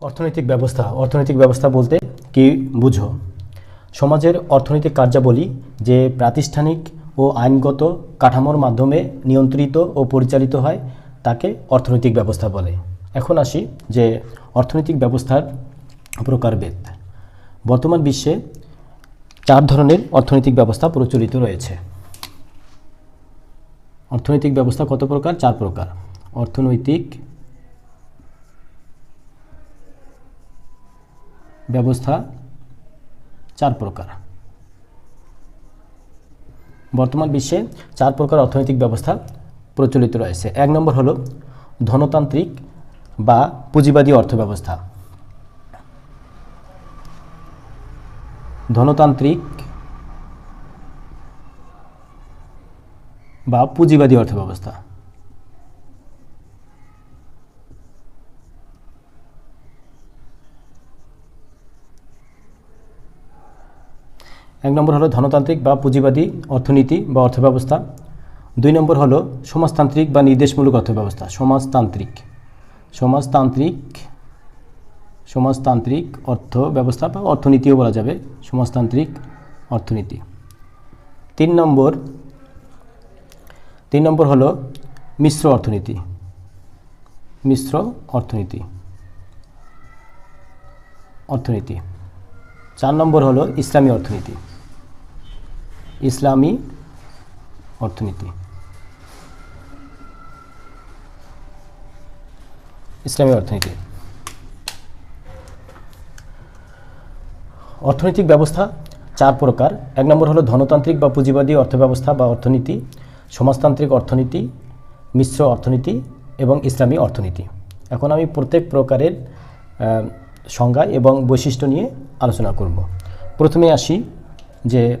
অর্থনৈতিক ব্যবস্থা অর্থনৈতিক ব্যবস্থা বলতে কি বুঝো? সমাজের অর্থনৈতিক কার্যাবলী যে প্রাতিষ্ঠানিক ও আইনগত কাঠামোর মাধ্যমে নিয়ন্ত্রিত ও পরিচালিত হয়, তাকে অর্থনৈতিক ব্যবস্থা বলে। এখন আসি যে অর্থনৈতিক ব্যবস্থার প্রকারভেদ। বর্তমান বিশ্বে চার ধরনের অর্থনৈতিক ব্যবস্থা প্রচলিত রয়েছে। অর্থনৈতিক ব্যবস্থা কত প্রকার? চার প্রকার। অর্থনৈতিক ব্যবস্থা চার প্রকার। বর্তমান বিশ্বে চার প্রকার অর্থনৈতিক ব্যবস্থা প্রচলিত রয়েছে। এক নম্বর হলো ধনতান্ত্রিক বা পুঁজিবাদী অর্থব্যবস্থা। ধনতান্ত্রিক বা পুঁজিবাদী অর্থব্যবস্থা। এক নম্বর হলো ধনতান্ত্রিক বা পুঁজিবাদী অর্থনীতি বা অর্থব্যবস্থা। দুই নম্বর হলো সমাজতান্ত্রিক বা নির্দেশমূলক অর্থব্যবস্থা, সমাজতান্ত্রিক। সমাজতান্ত্রিক সমাজতান্ত্রিক অর্থ ব্যবস্থা বা অর্থনীতিও বলা যাবে, সমাজতান্ত্রিক অর্থনীতি। তিন নম্বর তিন নম্বর হলো মিশ্র অর্থনীতি। মিশ্র অর্থনীতি। অর্থনীতি। চার নম্বর হলো ইসলামী অর্থনীতি। ইসলামী অর্থনীতি। ইসলামী অর্থনীতি। অর্থনৈতিক ব্যবস্থা, চার প্রকার। এক নম্বর হলো ধনতান্ত্রিক বা পুঁজিবাদী অর্থব্যবস্থা বা অর্থনীতি, সমাজতান্ত্রিক অর্থনীতি, মিশ্র অর্থনীতি এবং ইসলামী অর্থনীতি। এখন আমি প্রত্যেক প্রকারের সংজ্ঞা এবং বৈশিষ্ট্য নিয়ে আলোচনা করব। প্রথমে আসি যে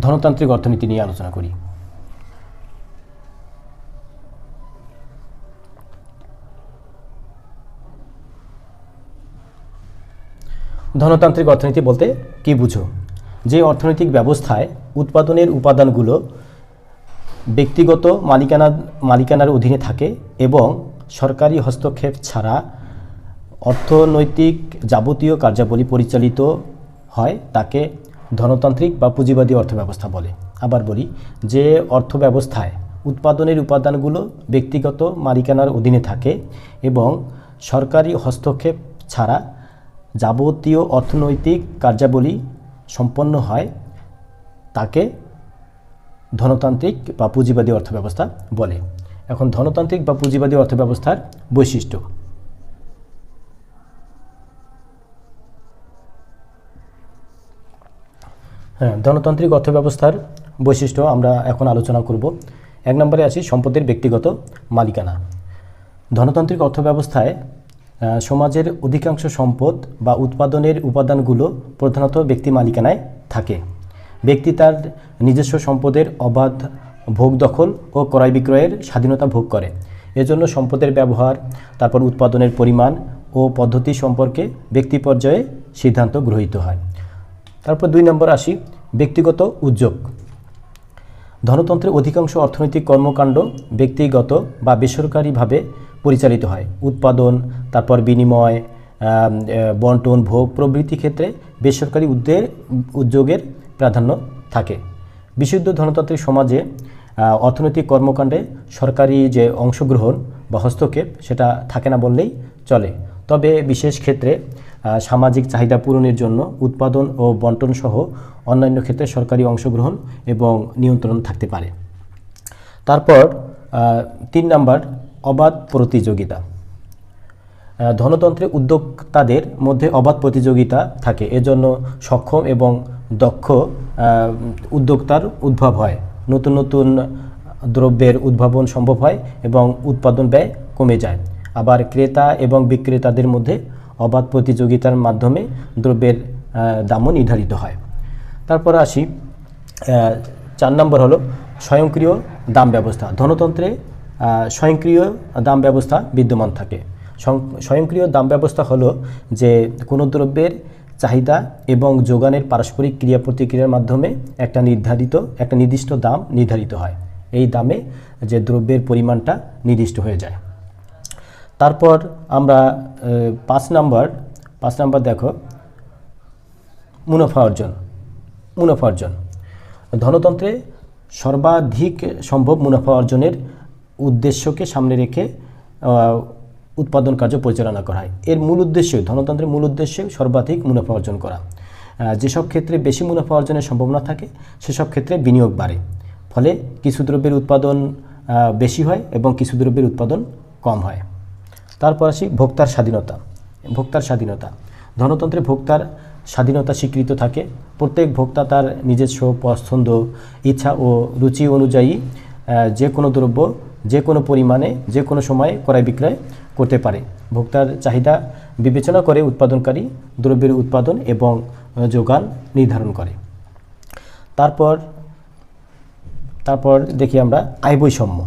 ধনতান্ত্রিক অর্থনীতি নিয়ে আলোচনা করি। ধনতান্ত্রিক অর্থনীতি বলতে কি বুঝো? যে অর্থনৈতিক ব্যবস্থায় উৎপাদনের উপাদানগুলো ব্যক্তিগত মালিকানা, মালিকানার অধীনে থাকে এবং সরকারি হস্তক্ষেপ ছাড়া অর্থনৈতিক যাবতীয় কার্যাবলী পরিচালিত হয়, তাকে ধনতান্ত্রিক বা পুঁজিবাদী অর্থব্যবস্থা বলে। আবার বলি যে অর্থব্যবস্থায় উৎপাদনের উপাদানগুলো ব্যক্তিগত মালিকানার অধীনে থাকে এবং সরকারি হস্তক্ষেপ ছাড়া যাবতীয় অর্থনৈতিক কার্যাবলী সম্পন্ন হয়, তাকে ধনতান্ত্রিক বা পুঁজিবাদী অর্থব্যবস্থা বলে। এখন ধনতান্ত্রিক বা পুঁজিবাদী অর্থব্যবস্থার বৈশিষ্ট্য। হ্যাঁ ধনতান্ত্রিক অর্থব্যবস্থার বৈশিষ্ট্য আমরা এখন আলোচনা করব। এক নম্বরে আছি সম্পদের ব্যক্তিগত মালিকানা। ধনতান্ত্রিক অর্থব্যবস্থায় সমাজের অধিকাংশ সম্পদ বা উৎপাদনের উপাদানগুলো প্রধানত ব্যক্তি মালিকানায় থাকে। ব্যক্তি তার নিজস্ব সম্পদের অবাধ ভোগ দখল ও ক্রয় বিক্রয়ের স্বাধীনতা ভোগ করে। এজন্য সম্পদের ব্যবহার, তারপর উৎপাদনের পরিমাণ ও পদ্ধতি সম্পর্কে ব্যক্তি পর্যায়ে সিদ্ধান্ত গৃহীত হয়। তারপর দুই নম্বর আসি, ব্যক্তিগত উদ্যোগ। ধনতন্ত্রের অধিকাংশ অর্থনৈতিক কর্মকাণ্ড ব্যক্তিগত বা বেসরকারিভাবে পরিচালিত হয়। উৎপাদন, তারপর বিনিময় বন্টন, ভোগ প্রভৃতি ক্ষেত্রে বেসরকারি উদ্যোগের উদ্যোগের প্রাধান্য থাকে। বিশুদ্ধ ধনতান্ত্রিক সমাজে অর্থনৈতিক কর্মকাণ্ডে সরকারি যে অংশগ্রহণ বা হস্তক্ষেপ সেটা থাকে না বললেই চলে। তবে বিশেষ ক্ষেত্রে সামাজিক চাহিদা পূরণের জন্য উৎপাদন ও বন্টন সহ অন্যান্য ক্ষেত্রে সরকারি অংশগ্রহণ এবং নিয়ন্ত্রণ থাকতে পারে। তারপর তিন নাম্বার, অবাধ প্রতিযোগিতা। ধনতন্ত্রে উদ্যোক্তাদের মধ্যে অবাধ প্রতিযোগিতা থাকে, এজন্য সক্ষম এবং দক্ষ উদ্যোক্তার উদ্ভব হয়। নতুন নতুন দ্রব্যের উদ্ভাবন সম্ভব হয় এবং উৎপাদন ব্যয় কমে যায়। আবার ক্রেতা এবং বিক্রেতাদের মধ্যে অবাধ প্রতিযোগিতার মাধ্যমে দ্রব্যের দামও নির্ধারিত হয়। তারপর আসি চার নম্বর হলো স্বয়ংক্রিয় দাম ব্যবস্থা। ধনতন্ত্রে স্বয়ংক্রিয় দাম ব্যবস্থা বিদ্যমান থাকে। স্বয়ংক্রিয় দাম ব্যবস্থা হলো যে কোনো দ্রব্যের চাহিদা এবং যোগানের পারস্পরিক ক্রিয়া প্রতিক্রিয়ার মাধ্যমে একটা নির্ধারিত, একটা নির্দিষ্ট দাম নির্ধারিত হয়। এই দামে যে দ্রব্যের পরিমাণটা নির্দিষ্ট হয়ে যায়। তারপর আমরা পাঁচ নাম্বার পাঁচ নাম্বার দেখো, মুনাফা অর্জন মুনাফা অর্জন। ধনতন্ত্রে সর্বাধিক সম্ভব মুনাফা অর্জনের উদ্দেশ্যকে সামনে রেখে উৎপাদন কার্য পরিচালনা করা হয়। এর মূল উদ্দেশ্য, ধনতন্ত্রের মূল উদ্দেশ্য সর্বাধিক মুনাফা অর্জন করা। যেসব ক্ষেত্রে বেশি মুনাফা অর্জনের সম্ভাবনা থাকে, সেসব ক্ষেত্রে বিনিয়োগ বাড়ে। ফলে কিছু দ্রব্যের উৎপাদন বেশি হয় এবং কিছু দ্রব্যের উৎপাদন কম হয়। তারপর আসি ভোক্তার স্বাধীনতা ভোক্তার স্বাধীনতা। ধনতন্ত্রে ভোক্তার স্বাধীনতা স্বীকৃত থাকে। প্রত্যেক ভোক্তা তার নিজস্ব পছন্দ, ইচ্ছা ও রুচি অনুযায়ী যে কোনো দ্রব্য, যে কোনো পরিমাণে, যে কোনো সময়ে ক্রয় বিক্রয় করতে পারে। ভোক্তার চাহিদা বিবেচনা করে উৎপাদনকারী দ্রব্যের উৎপাদন এবং যোগান নির্ধারণ করে। তারপর তারপর দেখি আমরা আয় বৈষম্য।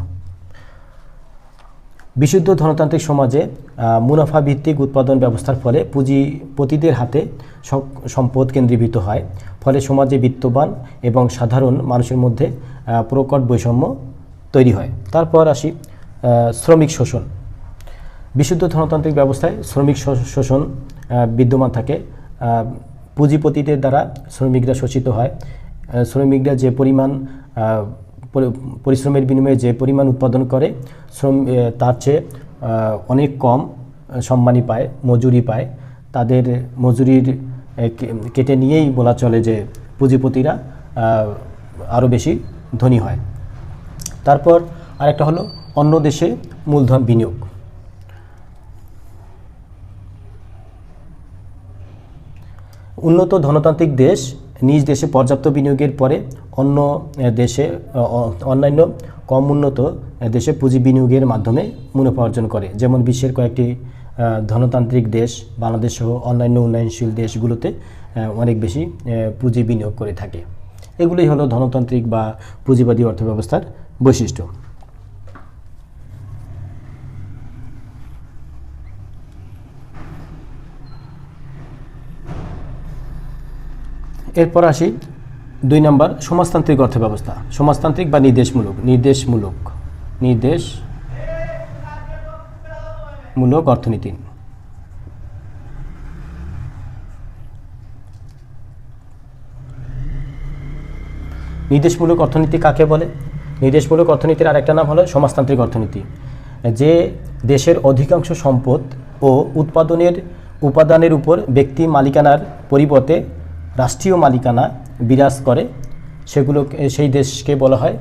বিশুদ্ধ ধনতান্ত্রিক সমাজে মুনাফা ভিত্তিক উৎপাদন ব্যবস্থার ফলে পুঁজিপতিদের হাতে সম্পদ কেন্দ্রীভূত হয়। ফলে সমাজে বিত্তবান এবং সাধারণ মানুষের মধ্যে প্রকট বৈষম্য তৈরি হয়। তারপর আসি শ্রমিক শোষণ। বিশুদ্ধ ধনতান্ত্রিক ব্যবস্থায় শ্রমিক শোষণ বিদ্যমান থাকে। পুঁজিপতিদের দ্বারা শ্রমিকরা শোষিত হয়। শ্রমিকরা যে পরিমাণ পরিশ্রমের বিনিময়ে যে পরিমাণ উৎপাদন করে, শ্রম তার চেয়ে অনেক কম সম্মানী পায়, মজুরি পায়। তাদের মজুরির কেটে নিয়েই বলা চলে যে পুঁজিপতিরা আরও বেশি ধনী হয়। তারপর আরেকটা হলো অন্য দেশে মূলধন বিনিয়োগ। উন্নত ধনতান্ত্রিক দেশ নিজ দেশে পর্যাপ্ত বিনিয়োগের পরে অন্য দেশে অন্যান্য কম উন্নত দেশে পুঁজি বিনিয়োগের মাধ্যমে মুনাফা অর্জন করে। যেমন বিশ্বের কয়েকটি ধনতান্ত্রিক দেশ, বাংলাদেশ সহ অন্যান্য উন্নয়নশীল দেশগুলোতে অনেক বেশি পুঁজি বিনিয়োগ করে থাকে। এগুলোই হলো ধনতান্ত্রিক বা পুঁজিবাদী অর্থব্যবস্থার বৈশিষ্ট্য। এরপর আসি দুই নম্বর, সমাজতান্ত্রিক অর্থব্যবস্থা। সমাজতান্ত্রিক বা নির্দেশমূলক? নির্দেশমূলক। নির্দেশ মূলক অর্থনীতি। নির্দেশমূলক অর্থনীতি কাকে বলে? নির্দেশমূলক অর্থনীতির আরেকটা নাম হলো সমাজতান্ত্রিক অর্থনীতি। যে দেশের অধিকাংশ সম্পদ ও উৎপাদনের উপাদানের উপর ব্যক্তি মালিকানার পরিবর্তে রাষ্ট্রীয় মালিকানা বিরাজ করে সেগুলো সেই দেশকে বলা হয়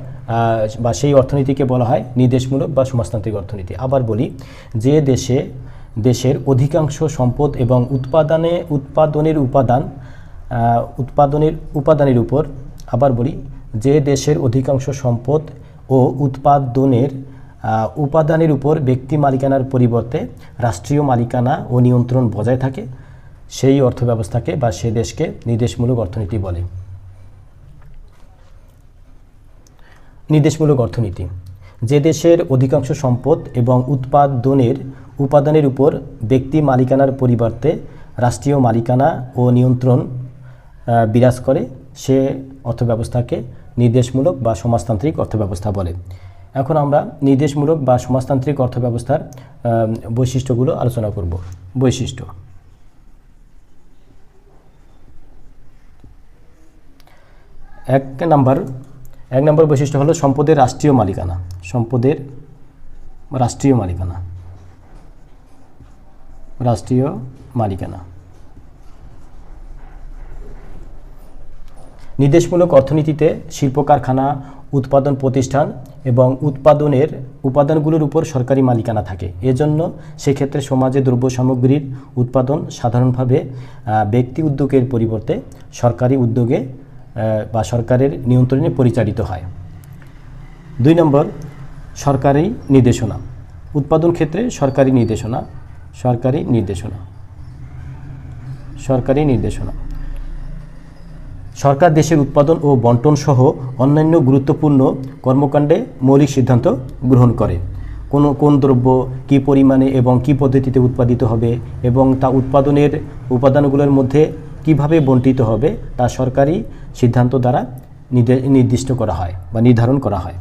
বা সেই অর্থনীতিকে বলা হয় নির্দেশমূলক বা সমাজতান্ত্রিক অর্থনীতি। আবার বলি যে দেশে, দেশের অধিকাংশ সম্পদ এবং উৎপাদনে, উৎপাদনের উপাদান উৎপাদনের উপাদানের উপর, আবার বলি যে দেশের অধিকাংশ সম্পদ ও উৎপাদনের উপাদানের উপর ব্যক্তি মালিকানার পরিবর্তে রাষ্ট্রীয় মালিকানা ও নিয়ন্ত্রণ বজায় থাকে। সেই অর্থব্যবস্থাকে বা সে দেশকে নির্দেশমূলক অর্থনীতি বলে। নির্দেশমূলক অর্থনীতি। যে দেশের অধিকাংশ সম্পদ এবং উৎপাদনের উপাদানের উপর ব্যক্তি মালিকানার পরিবর্তে রাষ্ট্রীয় মালিকানা ও নিয়ন্ত্রণ বিরাজ করে, সে অর্থব্যবস্থাকে নির্দেশমূলক বা সমাজতান্ত্রিক অর্থব্যবস্থা বলে। এখন আমরা নির্দেশমূলক বা সমাজতান্ত্রিক অর্থব্যবস্থার বৈশিষ্ট্যগুলো আলোচনা করব। বৈশিষ্ট্য। এক নাম্বার, এক নম্বর বৈশিষ্ট্য হলো সম্পদের রাষ্ট্রীয় মালিকানা, সম্পদের রাষ্ট্রীয় মালিকানা রাষ্ট্রীয় মালিকানা। নির্দেশমূলক অর্থনীতিতে শিল্প কারখানা, উৎপাদন প্রতিষ্ঠান এবং উৎপাদনের উপাদানগুলোর উপর সরকারি মালিকানা থাকে। এজন্য সেক্ষেত্রে সমাজে দ্রব্য সামগ্রীর উৎপাদন সাধারণভাবে ব্যক্তি উদ্যোগের পরিবর্তে সরকারি উদ্যোগে বা সরকারের নিয়ন্ত্রণে পরিচালিত হয়। দুই নম্বর, সরকারি নির্দেশনা। উৎপাদন ক্ষেত্রে সরকারি নির্দেশনা সরকারি নির্দেশনা। সরকারি নির্দেশনা। সরকার দেশের উৎপাদন ও বন্টন সহ অন্যান্য গুরুত্বপূর্ণ কর্মকাণ্ডে মৌলিক সিদ্ধান্ত গ্রহণ করে। কোন কোন দ্রব্য কী পরিমাণে এবং কী পদ্ধতিতে উৎপাদিত হবে এবং তা উৎপাদনের উপাদানগুলোর মধ্যে কীভাবে বন্টিত হবে তা সরকারি সিদ্ধান্ত দ্বারা নির্দে- নির্দিষ্ট করা হয় বা নির্ধারণ করা হয়।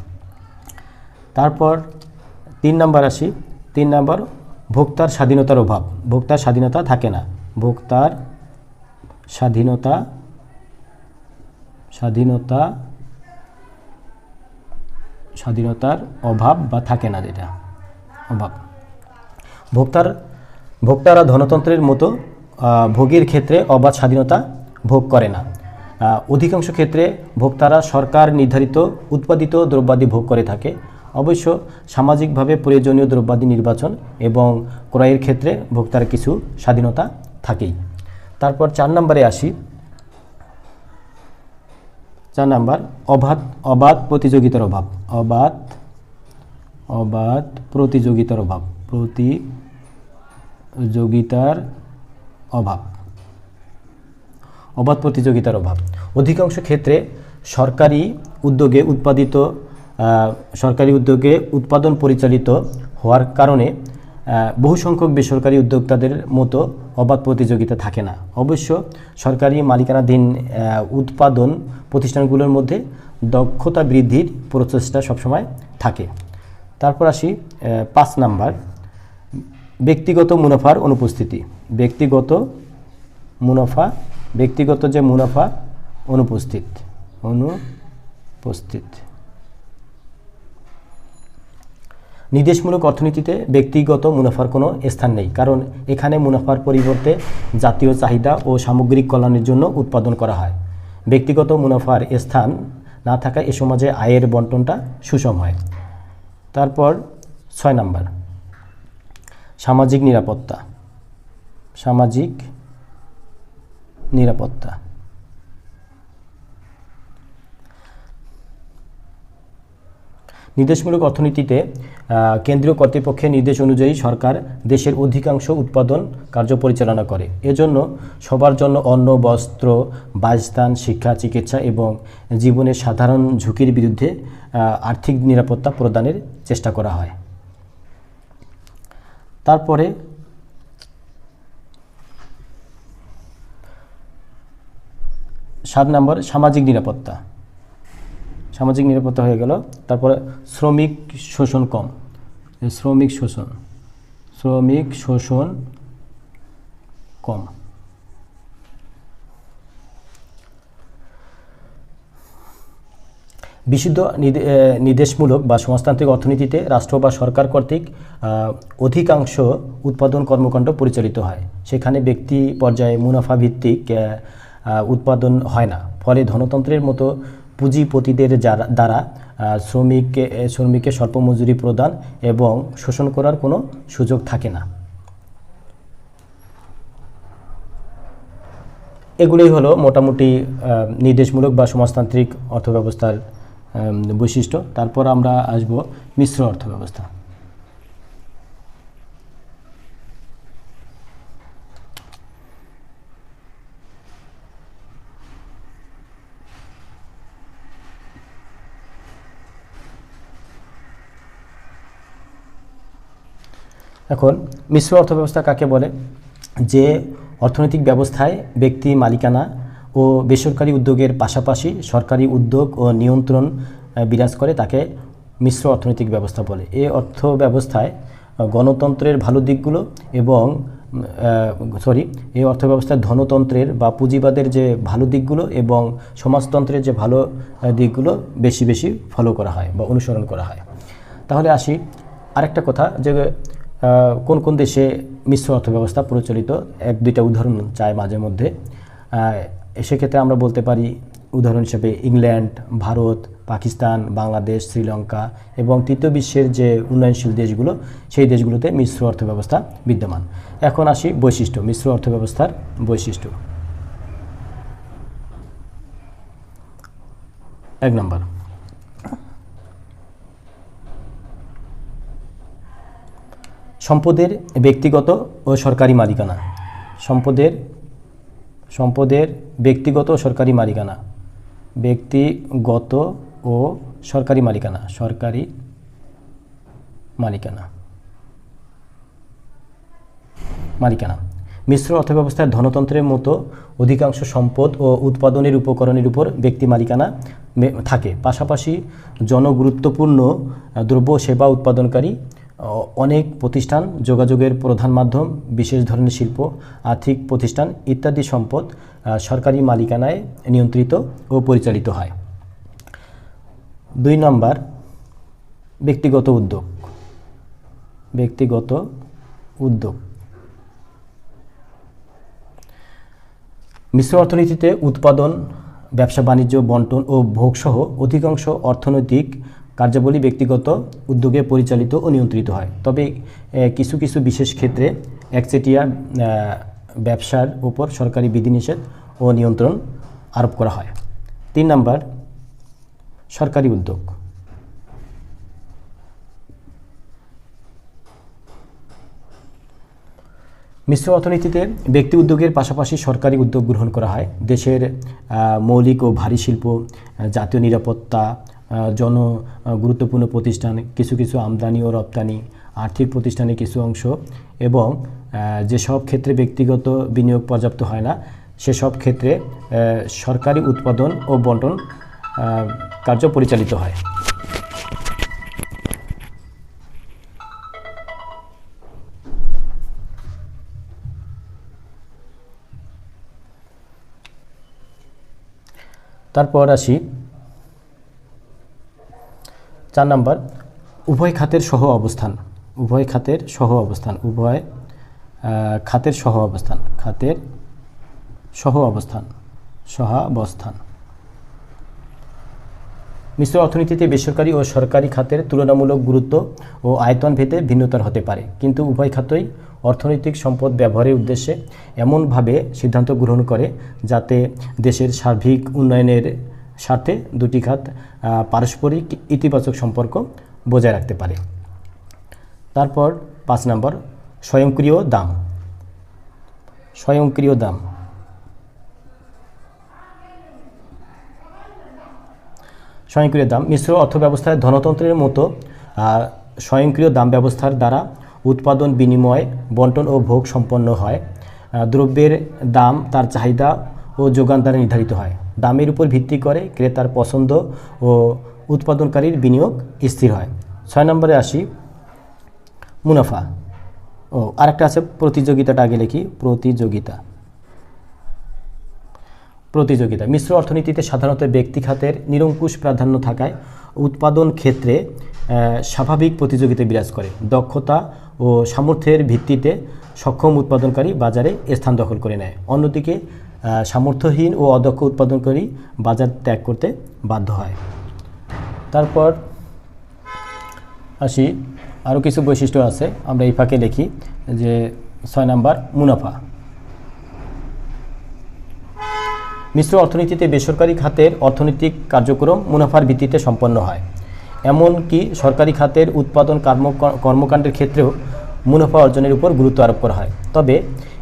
তারপর তিন নম্বর আসি। তিন নম্বর, ভোক্তার স্বাধীনতার অভাব। ভোক্তার স্বাধীনতা থাকে না। ভোক্তার স্বাধীনতা স্বাধীনতা, স্বাধীনতার অভাব বা থাকে না যেটা। অভাব। ভোক্তার, ভোক্তারা ধনতন্ত্রের মতো ভোগের ক্ষেত্রে অবাধ স্বাধীনতা ভোগ করে না। অধিকাংশ ক্ষেত্রে ভোক্তারা সরকার নির্ধারিত উৎপাদিত দ্রব্যাদি ভোগ করে থাকে। অবশ্য সামাজিকভাবে প্রয়োজনীয় দ্রব্যাদি নির্বাচন এবং ক্রয়ের ক্ষেত্রে ভোক্তার কিছু স্বাধীনতা থাকেই। তারপর চার নম্বরে আসি। চার নাম্বার, অবাধ অবাধ প্রতিযোগিতার অভাব। অবাধ অবাধ প্রতিযোগিতার অভাব। প্রতিযোগিতার অভাব। অবাধ প্রতিযোগিতার অভাব। অধিকাংশ ক্ষেত্রে সরকারি উদ্যোগে উৎপাদিত সরকারি উদ্যোগে উৎপাদন পরিচালিত হওয়ার কারণে বহু সংখ্যক বেসরকারি উদ্যোক্তাদের মতো অবাধ প্রতিযোগিতা থাকে না। অবশ্য সরকারি মালিকানাধীন উৎপাদন প্রতিষ্ঠানগুলোর মধ্যে দক্ষতা বৃদ্ধির প্রচেষ্টা সবসময় থাকে। তারপর আসি পাঁচ নাম্বার। ব্যক্তিগত মুনাফার অনুপস্থিতি। ব্যক্তিগত মুনাফা, ব্যক্তিগত যে মুনাফা, অনুপস্থিত। অনুপস্থিত। নির্দেশমূলক অর্থনীতিতে ব্যক্তিগত মুনাফার কোনো স্থান নেই, কারণ এখানে মুনাফার পরিবর্তে জাতীয় চাহিদা ও সামগ্রিক কল্যাণের জন্য উৎপাদন করা হয়। ব্যক্তিগত মুনাফার স্থান না থাকায় এ সমাজে আয়ের বন্টনটা সুষম হয়। তারপর ছয় নাম্বার। সামাজিক নিরাপত্তা। সামাজিক নিরাপত্তা। নির্দেশমূলক অর্থনীতিতে কেন্দ্রীয় কর্তৃপক্ষের নির্দেশ অনুযায়ী সরকার দেশের অধিকাংশ উৎপাদন কার্য পরিচালনা করে। এজন্য সবার জন্য অন্ন, বস্ত্র, বাসস্থান, শিক্ষা, চিকিৎসা এবং জীবনের সাধারণ ঝুঁকির বিরুদ্ধে আর্থিক নিরাপত্তা প্রদানের চেষ্টা করা হয়। তারপরে সাত নম্বর, সামাজিক নিরাপত্তা। সামাজিক নিরাপত্তা হয়ে গেল। তারপরে শ্রমিক শোষণ কম। শ্রমিক শোষণ। শ্রমিক শোষণ কম। বিশুদ্ধ নির্দেশমূলক বা সমাজতান্ত্রিক অর্থনীতিতে রাষ্ট্র বা সরকার কর্তৃক অধিকাংশ উৎপাদন কর্মকাণ্ড পরিচালিত হয়। সেখানে ব্যক্তি পর্যায়ে মুনাফা ভিত্তিক উৎপাদন হয় না। ফলে ধনতন্ত্রের মতো পুঁজিপতিদের যারা দ্বারা শ্রমিককে শ্রমিককে স্বল্প মজুরি প্রদান এবং শোষণ করার কোনো সুযোগ থাকে না। এগুলোই হলো মোটামুটি নির্দেশমূলক বা সমাজতান্ত্রিক অর্থব্যবস্থার বৈশিষ্ট্য। তারপর আমরা আসব মিশ্র অর্থব্যবস্থা। এখন, মিশ্র অর্থব্যবস্থা কাকে বলে? যে অর্থনৈতিক ব্যবস্থায় ব্যক্তি, মালিকানা ও বেসরকারি উদ্যোগের পাশাপাশি সরকারি উদ্যোগ ও নিয়ন্ত্রণ বিরাজ করে তাকে মিশ্র অর্থনৈতিক ব্যবস্থা বলে। এই অর্থ ব্যবস্থায় গণতন্ত্রের ভালো দিকগুলো এবং সরি এই অর্থব্যবস্থায় ধনতন্ত্রের বা পুঁজিবাদের যে ভালো দিকগুলো এবং সমাজতন্ত্রের যে ভালো দিকগুলো বেশি বেশি ফলো করা হয় বা অনুসরণ করা হয়। তাহলে আসি আরেকটা কথা যে কোন কোন দেশে মিশ্র অর্থব্যবস্থা প্রচলিত। এক, দুইটা উদাহরণ চায় মাঝে মধ্যে। সেক্ষেত্রে আমরা বলতে পারি, উদাহরণ হিসেবে ইংল্যান্ড, ভারত, পাকিস্তান, বাংলাদেশ, শ্রীলঙ্কা এবং তৃতীয় বিশ্বের যে উন্নয়নশীল দেশগুলো, সেই দেশগুলোতে মিশ্র অর্থব্যবস্থা বিদ্যমান। এখন আসি বৈশিষ্ট্য, মিশ্র অর্থব্যবস্থার বৈশিষ্ট্য। এক নম্বর। সম্পদের ব্যক্তিগত ও সরকারি মালিকানা। সম্পদের সম্পদের ব্যক্তিগত ও সরকারি মালিকানা। ব্যক্তিগত ও সরকারি মালিকানা সরকারি মালিকানা। মালিকানা। মিশ্র অর্থব্যবস্থায় ধনতন্ত্রের মতো অধিকাংশ সম্পদ ও উৎপাদনের উপকরণের উপর ব্যক্তি মালিকানা থাকে। পাশাপাশি জনগুরুত্বপূর্ণ দ্রব্য, সেবা, উৎপাদনকারী অনেক প্রতিষ্ঠান যোগাযোগের প্রধান মাধ্যম, বিশেষ ধরনের শিল্প, আর্থিক প্রতিষ্ঠান ইত্যাদি সম্পদ সরকারি মালিকানায় নিয়ন্ত্রিত ও পরিচালিত হয়। দুই নম্বর, ব্যক্তিগত উদ্যোগ। ব্যক্তিগত উদ্যোগ। মিশ্র অর্থনীতিতে উৎপাদন, ব্যবসা, বাণিজ্য, বন্টন ও ভোগসহ অধিকাংশ অর্থনৈতিক কার্যাবলী ব্যক্তিগত উদ্যোগে পরিচালিত ও নিয়ন্ত্রিত হয়। তবে কিছু কিছু বিশেষ ক্ষেত্রে একচেটিয়া ব্যবসার উপর সরকারি বিধিনিষেধ ও নিয়ন্ত্রণ আরোপ করা হয়। তিন নাম্বার, সরকারি উদ্যোগ। মিশ্র অর্থনীতিতে ব্যক্তি উদ্যোগের পাশাপাশি সরকারি উদ্যোগ গ্রহণ করা হয়। দেশের মৌলিক ও ভারী শিল্প জাতীয় নিরাপত্তা জন গুরুত্বপূর্ণ প্রতিষ্ঠান, কিছু কিছু আমদানি ও রপ্তানি, আর্থিক প্রতিষ্ঠানের কিছু অংশ এবং যেসব ক্ষেত্রে ব্যক্তিগত বিনিয়োগ পর্যাপ্ত হয় না, সেসব ক্ষেত্রে সরকারি উৎপাদন ও বন্টন কার্য পরিচালিত হয়। তারপর আসি চার নাম্বার, উভয় খাতের সহ অবস্থান। উভয় খাতের সহ অবস্থান। উভয় খাতের সহ অবস্থান। খাতের সহ অবস্থান। সহাবস্থান। মিশ্র অর্থনীতিতে বেসরকারি ও সরকারি খাতের তুলনামূলক গুরুত্ব ও আয়তন ভেদে ভিন্নতার হতে পারে। কিন্তু উভয় খাতই অর্থনৈতিক সম্পদ ব্যবহারের উদ্দেশ্যে এমনভাবে সিদ্ধান্ত গ্রহণ করে যাতে দেশের সার্বিক উন্নয়নের স্বার্থে দুটি খাত পারস্পরিক ইতিবাচক সম্পর্ক বজায় রাখতে পারে। তারপর পাঁচ নম্বর, স্বয়ংক্রিয় দাম। স্বয়ংক্রিয় দাম। স্বয়ংক্রিয় দাম, মিশ্র অর্থব্যবস্থায় ধনতন্ত্রের মতো স্বয়ংক্রিয় দাম ব্যবস্থার দ্বারা উৎপাদন, বিনিময়, বন্টন ও ভোগ সম্পন্ন হয়। দ্রব্যের দাম তার চাহিদা ও যোগান দ্বারা নির্ধারিত হয়। দামের উপর ভিত্তি করে ক্রেতার পছন্দ ও উৎপাদনকারীর বিনিয়োগ স্থির হয়। ছয় নম্বরে আসি, মুনাফা। ও আরেকটা আছে প্রতিযোগিতাটা, আগে লিখি, প্রতিযোগিতা। প্রতিযোগিতা। মিশ্র অর্থনীতিতে সাধারণত ব্যক্তি খাতের নিরঙ্কুশ প্রাধান্য থাকায় উৎপাদন ক্ষেত্রে স্বাভাবিক প্রতিযোগিতা বিরাজ করে। দক্ষতা ও সামর্থ্যের ভিত্তিতে সক্ষম উৎপাদনকারী বাজারে স্থান দখল করে নেয়। অন্যদিকে সামর্থ্যহীন ও অদক্ষ উৎপাদনকারী বাজার ত্যাগ করতে বাধ্য হয়। তারপর আসি আরও কিছু বৈশিষ্ট্য আছে, আমরা এই ফাঁকে লিখি যে ছয় নাম্বার, মুনাফা। মিশ্র অর্থনীতিতে বেসরকারি খাতের অর্থনৈতিক কার্যক্রম মুনাফার ভিত্তিতে সম্পন্ন হয়। এমনকি সরকারি খাতের উৎপাদন কর্ম, কর্মকাণ্ডের ক্ষেত্রেও মুনাফা অর্জনের উপর গুরুত্ব আরোপ করা হয়। তবে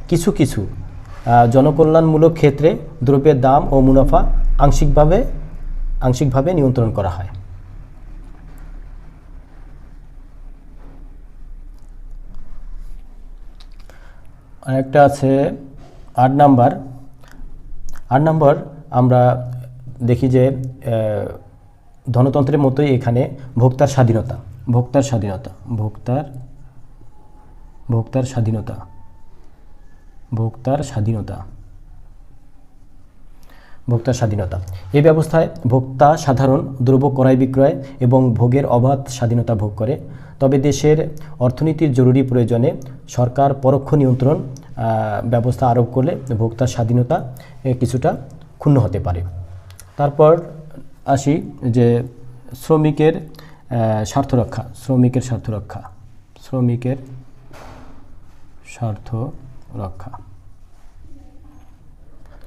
কিছু কিছু জনকল্যাণমূলক ক্ষেত্রে দ্রব্যের দাম ও মুনাফা আংশিকভাবে আংশিকভাবে নিয়ন্ত্রণ করা হয়। আরেকটা আছে আট নাম্বার। আট নম্বর আমরা দেখি যে ধনতন্ত্রের মতোই এখানে ভোক্তার স্বাধীনতা ভোক্তার স্বাধীনতা, ভোক্তার ভোক্তার স্বাধীনতা। ভোক্তার স্বাধীনতা। ভোক্তার স্বাধীনতা। এই ব্যবস্থায় ভোক্তা সাধারণ দ্রব্য ক্রয় বিক্রয় এবং ভোগের অবাধ স্বাধীনতা ভোগ করে। তবে দেশের অর্থনীতির জরুরি প্রয়োজনে সরকার পরোক্ষ নিয়ন্ত্রণ ব্যবস্থা আরোপ করলে ভোক্তার স্বাধীনতা কিছুটা ক্ষুণ্ণ হতে পারে। তারপর আসি যে শ্রমিকের স্বার্থ রক্ষা, শ্রমিকের স্বার্থ রক্ষা। শ্রমিকের স্বার্থ রক্ষা।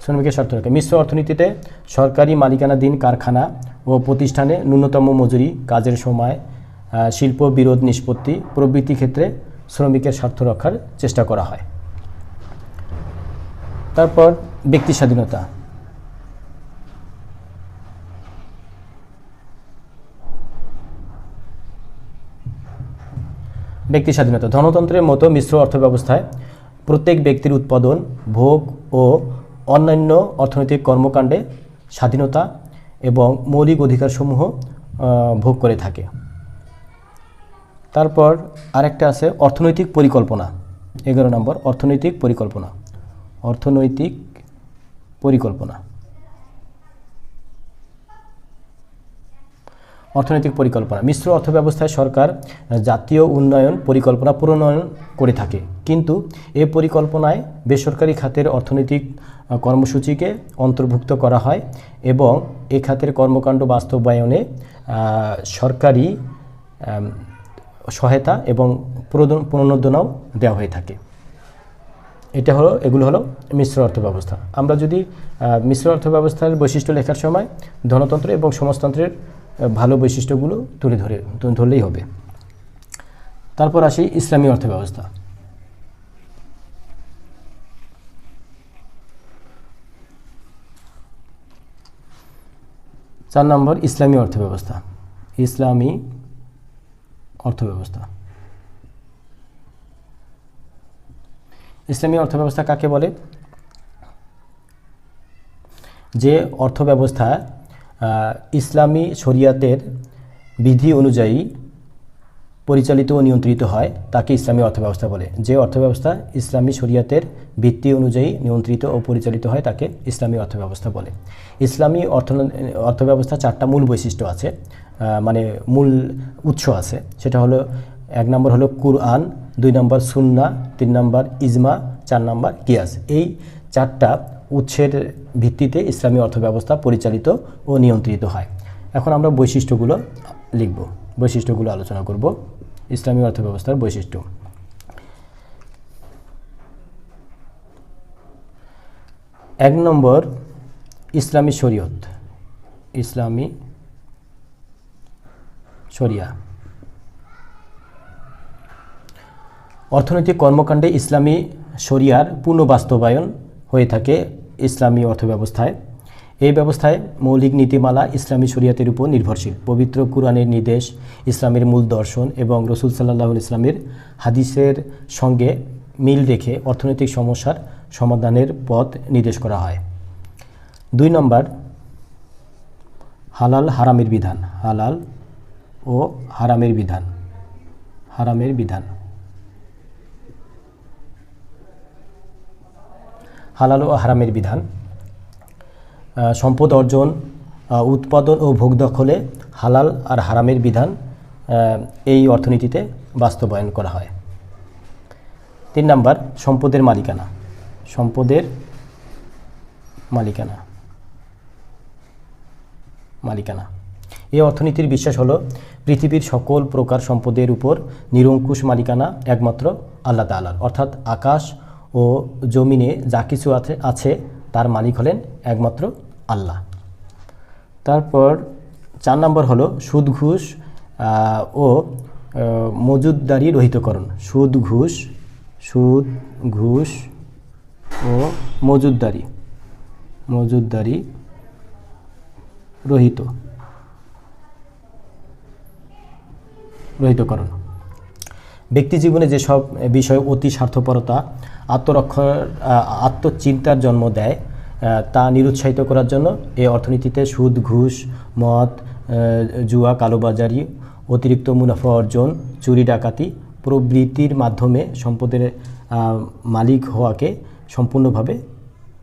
শ্রমিকের স্বার্থ রক্ষা। মিশ্র অর্থনীতিতে সরকারি মালিকানাধীন কারখানা ও প্রতিষ্ঠানে ন্যূনতম মজুরি, কাজের সময় শিল্প বিরোধ নিষ্পত্তি প্রভৃতি ক্ষেত্রে শ্রমিকের স্বার্থ রক্ষার চেষ্টা করা হয়। তারপর ব্যক্তি স্বাধীনতা। ব্যক্তি স্বাধীনতা। ধনতন্ত্রের মতো মিশ্র অর্থব্যবস্থায় প্রত্যেক ব্যক্তির উৎপাদন, ভোগ ও অন্যান্য অর্থনৈতিক কর্মকাণ্ডে স্বাধীনতা এবং মৌলিক অধিকারসমূহ ভোগ করে থাকে। তারপর আরেকটা আছে অর্থনৈতিক পরিকল্পনা। এগারো নম্বর, অর্থনৈতিক পরিকল্পনা। অর্থনৈতিক পরিকল্পনা। অর্থনৈতিক পরিকল্পনা। মিশ্র অর্থব্যবস্থায় সরকার জাতীয় উন্নয়ন পরিকল্পনা প্রণয়ন করে থাকে। কিন্তু এ পরিকল্পনায় বেসরকারি খাতের অর্থনৈতিক কর্মসূচিকে অন্তর্ভুক্ত করা হয় এবং এ খাতের কর্মকাণ্ড বাস্তবায়নে সরকারি সহায়তা এবং প্রণোদনাও দেওয়া হয়ে থাকে। এটা হলো, এগুলো হলো মিশ্র অর্থব্যবস্থা। আমরা যদি মিশ্র অর্থব্যবস্থার বৈশিষ্ট্য লেখার সময় ধনতন্ত্র এবং সমাজতন্ত্রের ভালো বৈশিষ্ট্যগুলো তুলে ধরে তু- ধরলেই হবে। তারপর আসি ইসলামী অর্থব্যবস্থা। চার নম্বর, ইসলামী অর্থব্যবস্থা। ইসলামী অর্থব্যবস্থা। ইসলামী অর্থব্যবস্থা কাকে বলে? যে অর্থব্যবস্থা ইসলামী শরিয়াতের বিধি অনুযায়ী পরিচালিত ও নিয়ন্ত্রিত হয়, তাকে ইসলামী অর্থব্যবস্থা বলে। যে অর্থব্যবস্থা ইসলামী শরিয়াতের ভিত্তি অনুযায়ী নিয়ন্ত্রিত ও পরিচালিত হয়, তাকে ইসলামী অর্থব্যবস্থা বলে। ইসলামী অর্থ, অর্থব্যবস্থা চারটা মূল বৈশিষ্ট্য আছে মানে মূল উৎস আছে। সেটা হলো, এক নম্বর হলো কুরআন, দুই নম্বর সুন্না তিন নম্বর ইজমা, চার নম্বর কিয়াস। এই চারটা উৎসের ভিত্তিতে ইসলামী অর্থব্যবস্থা পরিচালিত ও নিয়ন্ত্রিত হয়। এখন আমরা বৈশিষ্ট্যগুলো লিখব। বৈশিষ্ট্যগুলো আলোচনা করব। ইসলামী অর্থব্যবস্থার বৈশিষ্ট্য। এক নম্বর, ইসলামী শরীয়ত। ইসলামী শরিয়া। অর্থনৈতিক কর্মকাণ্ডে ইসলামী শরিয়ার পূর্ণ বাস্তবায়ন হয়ে থাকে ইসলামী অর্থব্যবস্থায়। এই ব্যবস্থায় মৌলিক নীতিমালা ইসলামী শরিয়াতের উপর নির্ভরশীল। পবিত্র কুরআনের নির্দেশ, ইসলামের মূল দর্শন এবং রসুল সাল্লাহ ইসলামের হাদিসের সঙ্গে মিল রেখে অর্থনৈতিক সমস্যার সমাধানের পথ নির্দেশ করা হয়। দুই নম্বর, হালাল হারামের বিধান। হালাল ও হারামের বিধান। হারামের বিধান। হালাল ও হারামের বিধান। সম্পদ অর্জন উৎপাদন ও ভোগ দখলে হালাল আর হারামের বিধান এই অর্থনীতিতে বাস্তবায়ন করা হয়। তিন নাম্বার, সম্পদের মালিকানা। সম্পদের মালিকানা। মালিকানা। এই অর্থনীতির বিশ্বাস হলো পৃথিবীর সকল প্রকার সম্পদের উপর নিরঙ্কুশ মালিকানা একমাত্র আল্লাহ তাআলার। অর্থাৎ আকাশ ও জমিনে যা কিছু আছে আছে, তার মালিক হলেন একমাত্র আল্লাহ। তারপর চার নম্বর হলো সুদ, ঘুষ ও মজুদদারি রহিতকরণ। সুদ, ঘুষ সুদ, ঘুষ ও মজুদদারি। মজুদদারি রহিত। রহিতকরণ। ব্যক্তি জীবনে যেসব বিষয় অতি স্বার্থপরতা আত্মরক্ষার আত্মচিন্তার জন্ম দেয় তা নিরুৎসাহিত করার জন্য এই অর্থনীতিতে সুদ, ঘুষ, মদ জুয়া, কালোবাজারি, অতিরিক্ত মুনাফা অর্জন, চুরি, ডাকাতি প্রবৃত্তির মাধ্যমে সম্পদের মালিক হওয়াকে সম্পূর্ণভাবে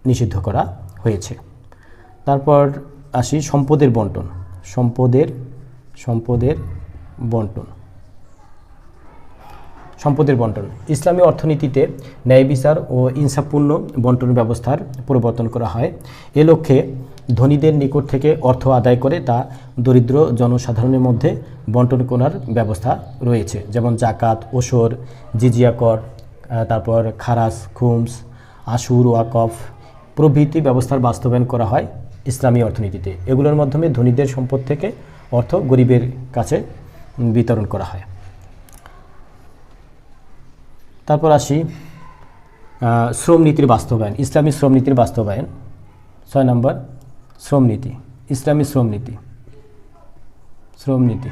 নিষিদ্ধ করা হয়েছে। তারপর আসি সম্পদের বন্টন। সম্পদের সম্পদের বন্টন। সম্পদের বন্টন। ইসলামী অর্থনীতিতে ন্যায় বিচার ও ইনসাফপূর্ণ বন্টন ব্যবস্থার প্রবর্তন করা হয়। এ লক্ষ্যে ধনীদের নিকট থেকে অর্থ আদায় করে তা দরিদ্র জনসাধারণের মধ্যে বন্টন করার ব্যবস্থা রয়েছে। যেমন জাকাত ওসর জিজিয়া কর তারপর খারাস, খুমস, আশুর, ওয়াকফ প্রভৃতি ব্যবস্থার বাস্তবায়ন করা হয় ইসলামী অর্থনীতিতে। এগুলোর মাধ্যমে ধনীদের সম্পদ থেকে অর্থ গরিবের কাছে বিতরণ করা হয়। তারপর আসি শ্রম নীতির বাস্তবায়ন, ইসলামী শ্রম নীতির বাস্তবায়ন। ছয় নম্বর, শ্রম নীতি, ইসলামী শ্রম নীতি শ্রম নীতি।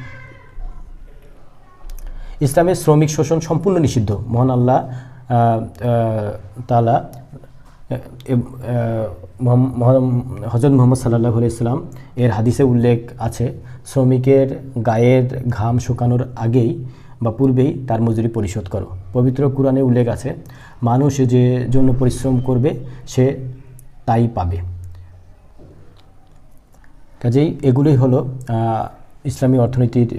ইসলামের শ্রমিক শোষণ সম্পূর্ণ নিষিদ্ধ, মহান আল্লাহ তালা হজরত মোহাম্মদ সাল্লাহ ইসলাম এর হাদিসে উল্লেখ আছে, শ্রমিকের গায়ের ঘাম শুকানোর আগেই বা পূর্বেই তার মজুরি পরিশোধ করো। পবিত্র কোরআনে উল্লেখ আছে, মানুষ যে জন্য পরিশ্রম করবে, সে তাই পাবে। কাজেই এগুলোই হলো ইসলামী অর্থনীতির